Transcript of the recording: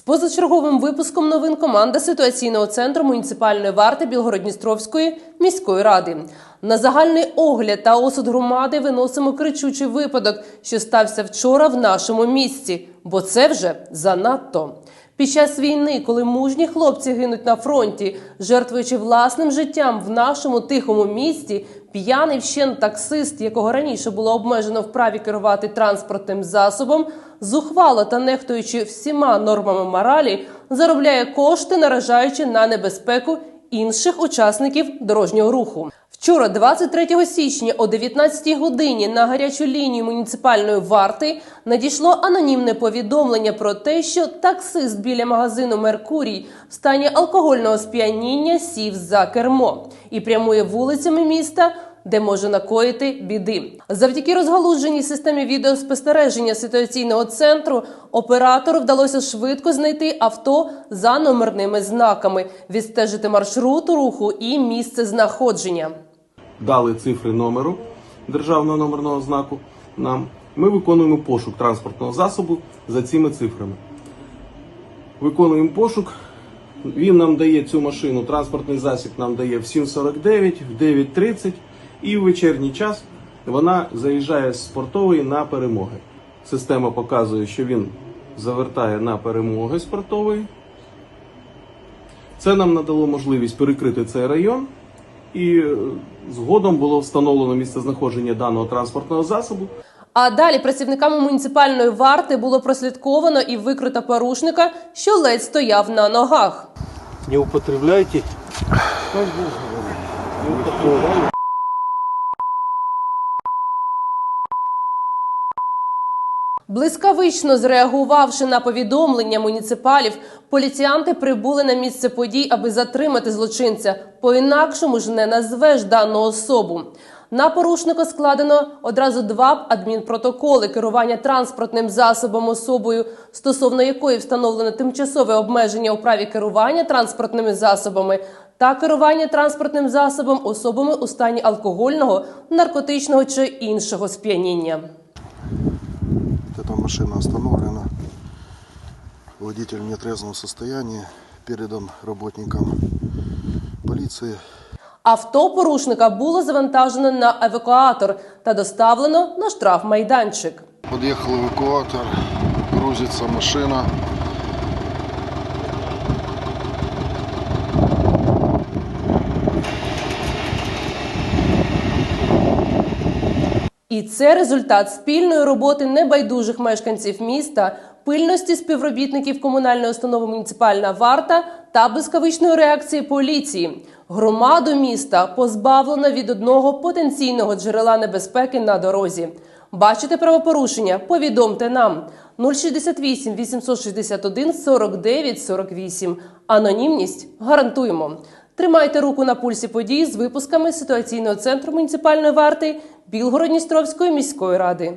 позачерговим випуском новин команда ситуаційного центру муніципальної варти Білгородністровської міської ради. На загальний огляд та осуд громади виносимо кричучий випадок, що стався вчора в нашому місті, бо це вже занадто. Під час війни, коли мужні хлопці гинуть на фронті, жертвуючи власним життям в нашому тихому місті, п'яний вщен таксист, якого раніше було обмежено в праві керувати транспортним засобом, зухвало та нехтуючи всіма нормами моралі, заробляє кошти, наражаючи на небезпеку інших учасників дорожнього руху. Вчора, 23 січня о 19 годині на гарячу лінію муніципальної варти надійшло анонімне повідомлення про те, що таксист біля магазину Меркурій в стані алкогольного сп'яніння сів за кермо і прямує вулицями міста. Де може накоїти біди завдяки розгалудженій системі відеоспостереження ситуаційного центру оператору вдалося швидко знайти авто за номерними знаками, відстежити маршрут руху і місце знаходження. Дали цифри номеру державного номерного знаку нам. Ми виконуємо пошук транспортного засобу за цими цифрами. Виконуємо пошук. Він нам дає цю машину, транспортний засіб нам дає в 7.49, в 9.30 і в вечірній час вона заїжджає з спортової на перемоги. Система показує, що він завертає на перемоги спортової. Це нам надало можливість перекрити цей район, і е, згодом було встановлено місцезнаходження даного транспортного засобу. А далі працівниками муніципальної варти було прослідковано і викрито порушника, що ледь стояв на ногах. Не употребляйте. Не употребляйте. Блискавично зреагувавши на повідомлення муніципалів, поліціянти прибули на місце подій, аби затримати злочинця. По-інакшому ж не назвеш дану особу. На порушника складено одразу два адмінпротоколи керування транспортним засобом особою, стосовно якої встановлено тимчасове обмеження у праві керування транспортними засобами та керування транспортним засобом особами у стані алкогольного, наркотичного чи іншого сп'яніння. Вот эта машина остановлена. Водитель в нетрезвом состоянии передан работникам полиции. Авто порушника було завантажено на евакуатор та доставлено на штрафмайданчик. Подъехал эвакуатор, грузится машина. І це результат спільної роботи небайдужих мешканців міста, пильності співробітників комунальної установи муніципальна варта та блискавичної реакції поліції. Громаду міста позбавлено від одного потенційного джерела небезпеки на дорозі. Бачите правопорушення? Повідомте нам 068 861 49 48. Анонімність гарантуємо. Тримайте руку на пульсі подій з випусками ситуаційного центру муніципальної варти Білгородністровської міської ради.